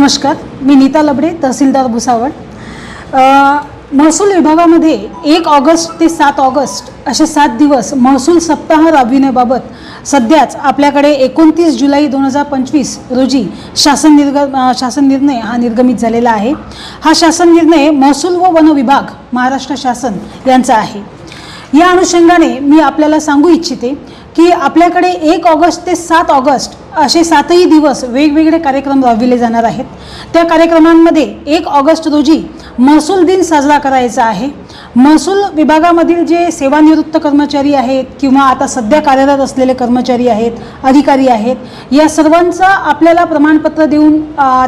नमस्कार मी नीता लबडे तहसीलदार भुसावळ. महसूल विभागामध्ये एक ऑगस्ट ते सात ऑगस्ट असे सात दिवस महसूल सप्ताह राबविण्याबाबत सध्याच आपल्याकडे एकोणतीस जुलै दोन हजार पंचवीस रोजी शासन निर्ग शासन निर्णय हा निर्गमित झालेला आहे. हा शासन निर्णय महसूल व वन विभाग महाराष्ट्र शासन यांचा आहे. या अनुषंगाने मी आपल्याला सांगू इच्छिते की आपल्याकडे एक ऑगस्ट ते सात ऑगस्ट असे सातही दिवस वेगवेगळे कार्यक्रम राबविले जाणार आहेत. त्या कार्यक्रमांमध्ये एक ऑगस्ट रोजी महसूल दिन साजरा करायचा आहे. महसूल विभागामधील जे सेवानिवृत्त कर्मचारी आहेत किंवा आता सध्या कार्यरत असलेले कर्मचारी आहेत अधिकारी आहेत या सर्वांचा आपल्याला प्रमाणपत्र देऊन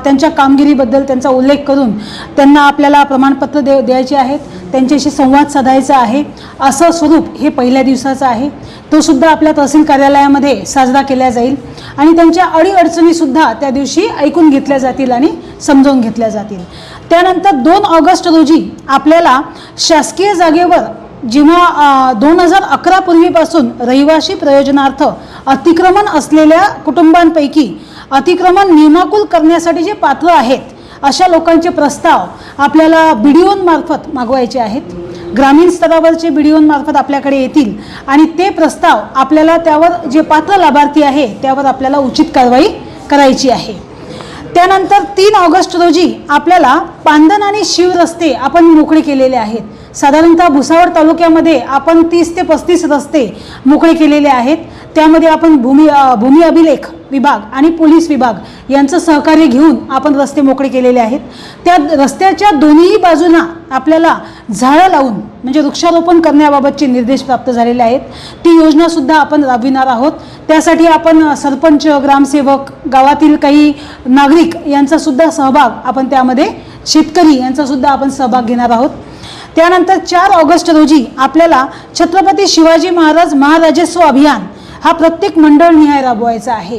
त्यांच्या कामगिरीबद्दल त्यांचा उल्लेख करून त्यांना आपल्याला प्रमाणपत्र दे द्यायचे आहेत. त्यांच्याशी संवाद साधायचा आहे. असं स्वरूप हे पहिल्या दिवसाचं आहे. तो सुद्धा आपल्या तहसील कार्यालयामध्ये साजरा केला जाईल. आणि त्यांच्या अडीअडचणीसुद्धा त्या दिवशी ऐकून घेतल्या जातील आणि समजावून घेतल्या जातील. त्यानंतर दोन ऑगस्ट रोजी आपल्याला शासकीय जागेवर जेव्हा दोन हजार अकरा पूर्वीपासून रहिवासी प्रयोजनार्थ अतिक्रमण असलेल्या कुटुंबांपैकी अतिक्रमण नियमाकुल करण्यासाठी जे पात्र आहेत अशा लोकांचे प्रस्ताव आपल्याला बी डी मागवायचे आहेत. ग्रामीण स्तरावरचे बी डी आपल्याकडे येतील आणि ते प्रस्ताव आपल्याला त्यावर जे पात्र लाभार्थी आहे त्यावर आपल्याला उचित कारवाई करायची आहे. त्यानंतर तीन ऑगस्ट रोजी आपल्याला पांदन आणि शिव रस्ते आपण मोकळे केलेले आहेत. साधारणतः भुसावळ तालुक्यामध्ये आपण तीस ते पस्तीस रस्ते मोकळे केलेले आहेत. त्यामध्ये आपण भूमी भूमी अभिलेख विभाग आणि पोलीस विभाग यांचं सहकार्य घेऊन आपण रस्ते मोकळे केलेले आहेत. त्या रस्त्याच्या दोन्ही बाजूंना आपल्याला झाडं लावून म्हणजे वृक्षारोपण करण्याबाबतचे निर्देश प्राप्त झालेले आहेत. ती योजनासुद्धा आपण राबविणार आहोत. त्यासाठी आपण सरपंच ग्रामसेवक गावातील काही नागरिक यांचासुद्धा सहभाग आपण त्यामध्ये शेतकरी यांचासुद्धा आपण सहभाग घेणार आहोत. त्यानंतर चार ऑगस्ट रोजी आपल्याला छत्रपती शिवाजी महाराज महाराजस्व अभियान हा प्रत्येक मंडळनिहाय राबवायचा आहे.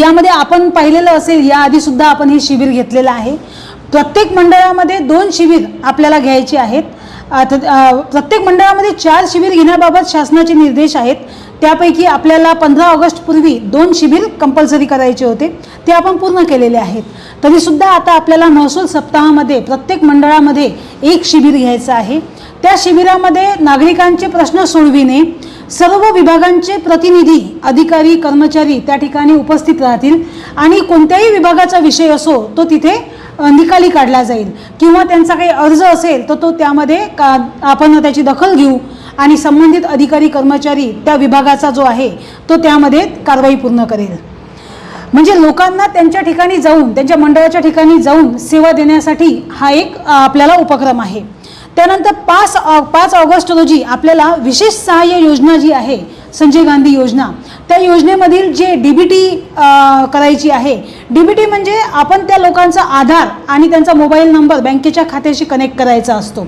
यामध्ये आपण पाहिलेलं असेल याआधीसुद्धा आपण हे शिबिर घेतलेलं आहे. प्रत्येक मंडळामध्ये दोन शिबिर आपल्याला घ्यायचे आहेत. आता, प्रत्येक मंडळामध्ये चार शिबिर घेण्याबाबत शासनाचे निर्देश आहेत. त्यापैकी आपल्याला पंधरा ऑगस्ट पूर्वी दोन शिबिर कंपल्सरी करायचे होते. ते आपण पूर्ण केलेले आहेत. तरीसुद्धा आता आपल्याला महसूल सप्ताहामध्ये प्रत्येक मंडळामध्ये एक शिबिर घ्यायचं आहे. त्या शिबिरामध्ये नागरिकांचे प्रश्न सोडविणे सर्व विभागांचे प्रतिनिधी अधिकारी कर्मचारी त्या ठिकाणी उपस्थित राहतील आणि कोणत्याही विभागाचा विषय असो तो तिथे निकाली काढला जाईल. किंवा त्यांचा काही अर्ज असेल तर तो त्यामध्ये का आपण त्याची दखल घेऊ. आणि संबंधित अधिकारी कर्मचारी त्या विभागाचा जो आहे तो त्यामध्ये कारवाई पूर्ण करेल. म्हणजे लोकांना त्यांच्या ठिकाणी जाऊन त्यांच्या मंडळाच्या ठिकाणी जाऊन सेवा देण्यासाठी हा एक आपल्याला उपक्रम आहे. त्यानंतर पाच पाच ऑगस्ट रोजी आपल्याला विशेष सहाय्य योजना जी आहे संजय गांधी योजना त्या योजनेमधील जे डी बी टी करायची आहे डी बी टी म्हणजे आपण त्या लोकांचा आधार आणि त्यांचा मोबाईल नंबर बँकेच्या खात्याशी कनेक्ट करायचा असतो.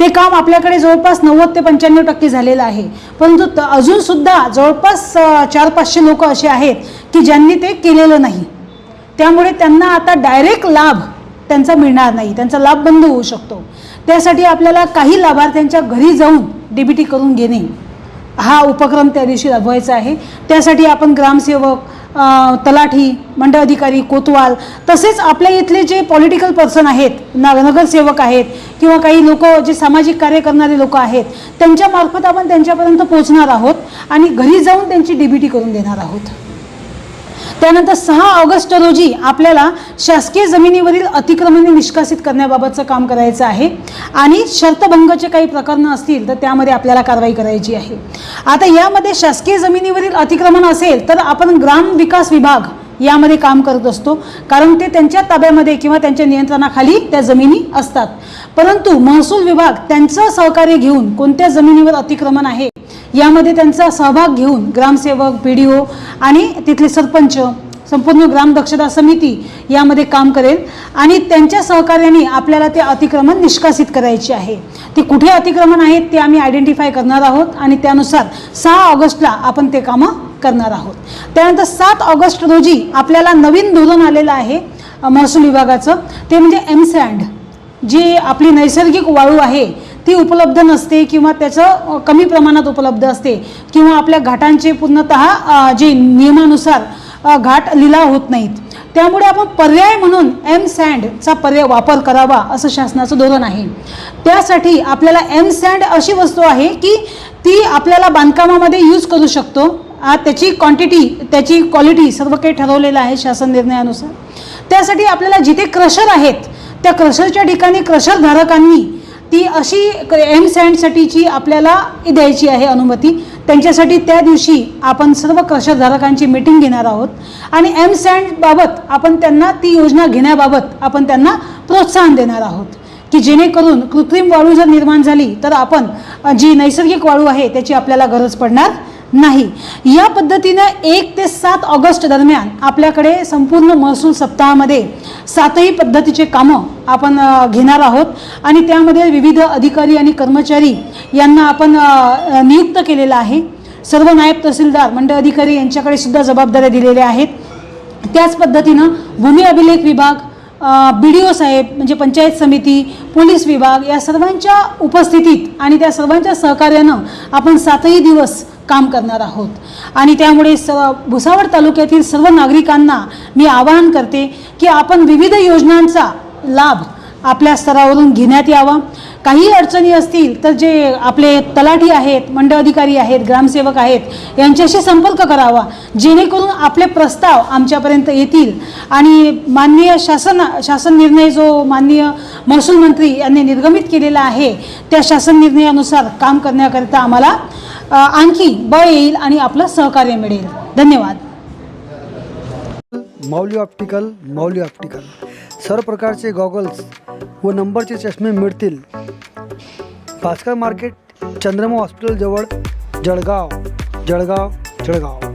ते काम आपल्याकडे जवळपास नव्वद ते पंच्याण्णव टक्के झालेलं आहे. परंतु अजूनसुद्धा जवळपास चार पाचशे लोक असे आहेत की ज्यांनी ते केलेलं नाही. त्यामुळे त्यांना आता डायरेक्ट लाभ त्यांचा मिळणार नाही. त्यांचा लाभ बंद होऊ शकतो. त्यासाठी आपल्याला काही लाभार्थ्यांच्या घरी जाऊन डी बी टी करून घेणे हा उपक्रम त्या दिवशी राबवायचा आहे. त्यासाठी आपण ग्रामसेवक तलाठी मंडळ अधिकारी कोतवाल तसेच आपल्या इथले जे पॉलिटिकल पर्सन आहेत ना नगरसेवक आहेत किंवा काही लोक जे सामाजिक कार्य करणारे लोक आहेत त्यांच्यामार्फत आपण त्यांच्यापर्यंत पोहोचणार आहोत आणि घरी जाऊन त्यांची डी करून देणार आहोत. त्यानंतर सहा ऑगस्ट रोजी आपल्याला शासकीय जमिनीवरील अतिक्रमणे निष्कासित करण्याबाबतचं काम करायचं आहे. आणि शर्तभंगाचे काही प्रकरणं असतील तर त्यामध्ये आपल्याला कारवाई करायची आहे. आता यामध्ये शासकीय जमिनीवरील अतिक्रमण असेल तर आपण ग्राम विकास विभाग यामध्ये काम करत असतो. कारण ते त्यांच्या ताब्यामध्ये किंवा त्यांच्या नियंत्रणाखाली त्या जमिनी असतात. परंतु महसूल विभाग त्यांचं सहकार्य घेऊन कोणत्या जमिनीवर अतिक्रमण आहे यामध्ये त्यांचा सहभाग घेऊन ग्रामसेवक पी डी ओ आणि तिथले सरपंच संपूर्ण ग्राम दक्षता समिती यामध्ये काम करेल. आणि त्यांच्या सहकार्याने आपल्याला ते अतिक्रमण निष्कासित करायचे आहे. ते कुठे अतिक्रमण आहेत ते आम्ही आयडेंटिफाय करणार आहोत आणि त्यानुसार सहा ऑगस्टला आपण ते कामं करणार आहोत. त्यानंतर सात ऑगस्ट रोजी आपल्याला नवीन धोरण आलेलं आहे महसूल विभागाचं. ते म्हणजे एम सँड जी आपली नैसर्गिक वाळू आहे ती उपलब्ध नसते किंवा त्याचं कमी प्रमाणात उपलब्ध असते किंवा आपल्या घाटांचे पूर्णत जे नियमानुसार घाट लिलाव होत नाहीत. त्यामुळे आपण पर्याय म्हणून एम सँडचा पर्याय वापर करावा असं शासनाचं धोरण आहे. त्यासाठी आपल्याला एम सँड अशी वस्तू आहे की ती आपल्याला बांधकामामध्ये यूज करू शकतो. त्याची क्वांटिटी त्याची क्वालिटी सर्व काही ठरवलेलं आहे शासन निर्णयानुसार. त्यासाठी आपल्याला जिथे क्रशर आहेत त्या क्रशरच्या ठिकाणी क्रशर धारकांनी ती अशी एम सँडसाठीची आपल्याला द्यायची आहे अनुमती. त्यांच्यासाठी त्या दिवशी आपण सर्व कर्षधारकांची मीटिंग घेणार आहोत. आणि एम सँडबाबत आपण त्यांना ती योजना घेण्याबाबत आपण त्यांना प्रोत्साहन देणार आहोत. की जेणेकरून कृत्रिम वाळू जर निर्माण झाली तर आपण जी नैसर्गिक वाळू आहे त्याची आपल्याला गरज पडणार नाही. या पद्धतीनं एक ते सात ऑगस्ट दरम्यान आपल्याकडे संपूर्ण महसूल सप्ताहामध्ये सातही पद्धतीचे कामं आपण घेणार आहोत. आणि त्यामध्ये विविध अधिकारी आणि कर्मचारी यांना आपण नियुक्त केलेलं आहे. सर्व नायब तहसीलदार मंडळ अधिकारी यांच्याकडे सुद्धा जबाबदाऱ्या दिलेल्या आहेत. त्याच पद्धतीनं भूमी अभिलेख विभाग बी डी ओ साहेब म्हणजे पंचायत समिती पोलीस विभाग या सर्वांच्या उपस्थितीत आणि त्या सर्वांच्या सहकार्यानं आपण सातही दिवस काम करणार आहोत. आणि त्यामुळे स भुसावळ तालुक्यातील सर्व नागरिकांना मी आवाहन करते की आपण विविध योजनांचा लाभ आपल्या स्तरावरून घेण्यात यावा. काही अडचणी असतील तर जे आपले तलाठी आहेत मंडळ अधिकारी आहेत ग्रामसेवक आहेत यांच्याशी संपर्क करावा. जेणेकरून आपले प्रस्ताव आमच्यापर्यंत येतील. आणि माननीय शासन शासन निर्णय जो माननीय महसूल मंत्री यांनी निर्गमित केलेला आहे त्या शासन निर्णयानुसार काम करण्याकरिता आम्हाला आणखी बळ येईल आणि आपलं सहकार्य मिळेल. धन्यवाद. Mauli optical Mauli optical. सर्व प्रकारचे गॉगल्स व नंबरचे चष्मे मिळतील. भास्कर मार्केट चंद्रमा हॉस्पिटलजवळ जळगाव जळगाव जळगाव.